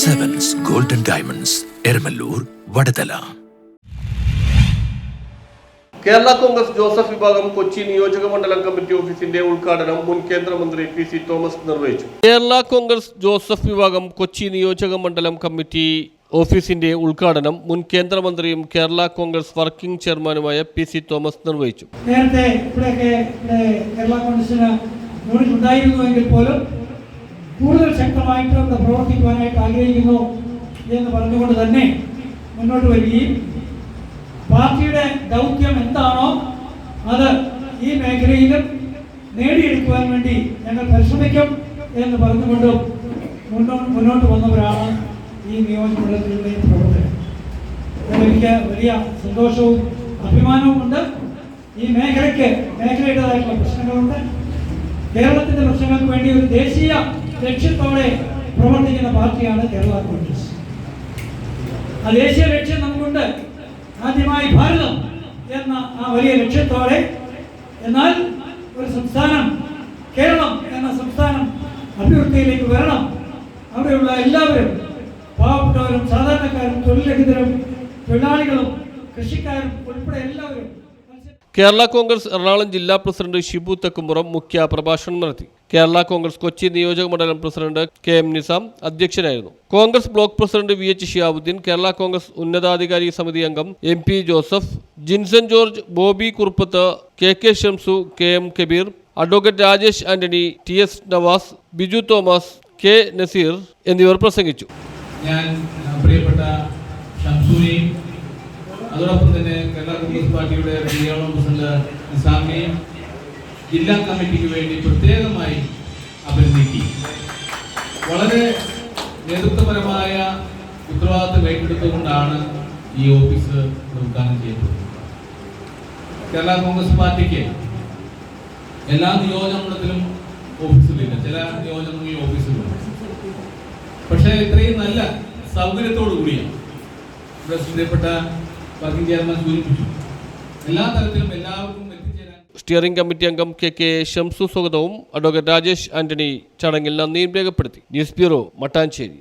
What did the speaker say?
Sevens golden diamonds Eramalloor Vadathala Kerala Congress Joseph വിഭാഗം കൊച്ചി നിയോജക മണ്ഡലം കമ്മിറ്റി ഓഫീസിന്റെ ഉദ്ഘാടനം മുൻ കേന്ദ്രമന്ത്രി പി സി തോമസ് നിർവഹിച്ചു. കേരള കോൺഗ്രസ് ജോസഫ് വിഭാഗം കൊച്ചി നിയോജക മണ്ഡലം കമ്മിറ്റി ഓഫീസിന്റെ ഉദ്ഘാടനം മുൻ കേന്ദ്രമന്ത്രിയും കേരള കോൺഗ്രസ് വർക്കിംഗ് ചെയർമാനുമായ പി സി തോമസ് നിർവഹിച്ചു. നേരത്തെ ഇവിടെയൊക്കെ കേരള കോൺഗ്രസിന് യൂണിറ്റ് ഉണ്ടായിരുന്നുവെങ്കിൽ പോലും കൂടുതൽ ശക്തമായിട്ട് അവിടെ പ്രവർത്തിക്കുവാനായിട്ട് ആഗ്രഹിക്കുന്നു എന്ന് പറഞ്ഞുകൊണ്ട് തന്നെ മുന്നോട്ട് വരികയും പാർട്ടിയുടെ ദൗത്യം എന്താണോ അത് ഈ മേഖലയിലും നേടിയെടുക്കുവാൻ വേണ്ടി ഞങ്ങൾ പരിശ്രമിക്കും എന്ന് പറഞ്ഞുകൊണ്ട് മുന്നോട്ട് മുന്നോട്ട് വന്നവരാണ് ഈ നിയോജകമണ്ഡലത്തിലെ പ്രവർത്തകർ. എനിക്ക് വലിയ സന്തോഷവും അഭിമാനവും ഉണ്ട് ഈ മേഖലയ്ക്ക് മേഖലയുടേതായിട്ടുള്ള പ്രശ്നങ്ങളുണ്ട്. കേരളത്തിന്റെ പ്രശ്നങ്ങൾക്ക് വേണ്ടി ഒരു ദേശീയ ലക്ഷ്യത്തോടെ പ്രവർത്തിക്കുന്ന പാർട്ടിയാണ് കേരള കോൺഗ്രസ്. ആ ദേശീയ ലക്ഷ്യം നമുക്കുണ്ട്. ആദ്യമായി ഭാരതം എന്ന ആ വലിയ ലക്ഷ്യത്തോടെ. എന്നാൽ ഒരു സംസ്ഥാനം കേരളം എന്ന സംസ്ഥാനം അഭിവൃദ്ധിയിലേക്ക് വരണം. അവിടെയുള്ള എല്ലാവരും പാവപ്പെട്ടവരും സാധാരണക്കാരും തൊഴിൽരഹിതരും തൊഴിലാളികളും കൃഷിക്കാരും ഉൾപ്പെടെ എല്ലാവരും കേരള കോൺഗ്രസ് എറണാകുളം ജില്ലാ പ്രസിഡന്റ് ഷിബു തെക്കുമുറം മുഖ്യ പ്രഭാഷണം നടത്തി. കേരള കോൺഗ്രസ് കൊച്ചി നിയോജക മണ്ഡലം പ്രസിഡന്റ് കെ എം നിസാം അധ്യക്ഷനായിരുന്നു. Congress block president V H Shiyabuddin Kerala Congress ഉന്നതാധികാരി സമിതി അംഗം M P Joseph Jinson George Bobby Kuruppath K K Shamsu K M Kabeer advocate Rajesh Antony T S Navas Biju Thomas K Nazeer എന്നിവർ പ്രസംഗിച്ചു. ഞാൻ പ്രിയപ്പെട്ട അതോടൊപ്പം തന്നെ കേരള കോൺഗ്രസ് പാർട്ടിയുടെ Malayalam president നിസാമിയെ ജില്ലാ കമ്മിറ്റിക്ക് വേണ്ടി പ്രത്യേകമായി അഭിനന്ദിക്കും. വളരെ നേതൃത്വപരമായ ഉത്തരവാദിത്വം ഏറ്റെടുത്തുകൊണ്ടാണ് ഈ ഓഫീസ് ഉദ്ഘാടനം ചെയ്തത്. കേരള കോൺഗ്രസ് പാർട്ടിക്ക് എല്ലാ നിയോജകമണ്ഡലത്തിലും ഓഫീസുകളില്ല. ചില നിയോജകങ്ങളിൽ ഓഫീസുകളുണ്ട് പക്ഷേ ഇത്രയും നല്ല സൗകര്യത്തോടു കൂടിയാണ് ഇവിടെ ശ്രീപ്പെട്ട വർക്കിംഗ് ചെയർമാൻ സൂചിപ്പിച്ചു. എല്ലാ സ്റ്റിയറിംഗ് കമ്മിറ്റി അംഗം കെ കെ ഷംസു സ്വാഗതവും അഡ്വക്കേറ്റ് രാജേഷ് ആന്റണി ചടങ്ങിൽ നന്ദിയും രേഖപ്പെടുത്തി. News bureau Mattancherry.